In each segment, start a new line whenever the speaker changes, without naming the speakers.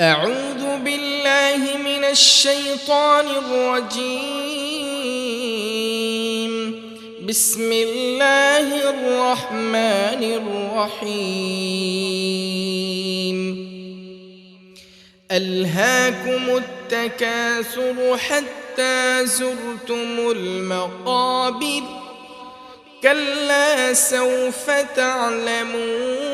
أعوذ بالله من الشيطان الرجيم. بسم الله الرحمن الرحيم. ألهاكم التكاثر حتى زرتم المقابر. كلا سوف تعلمون.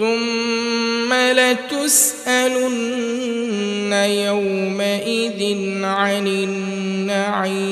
ثم لتسألن يومئذ عن النعيم.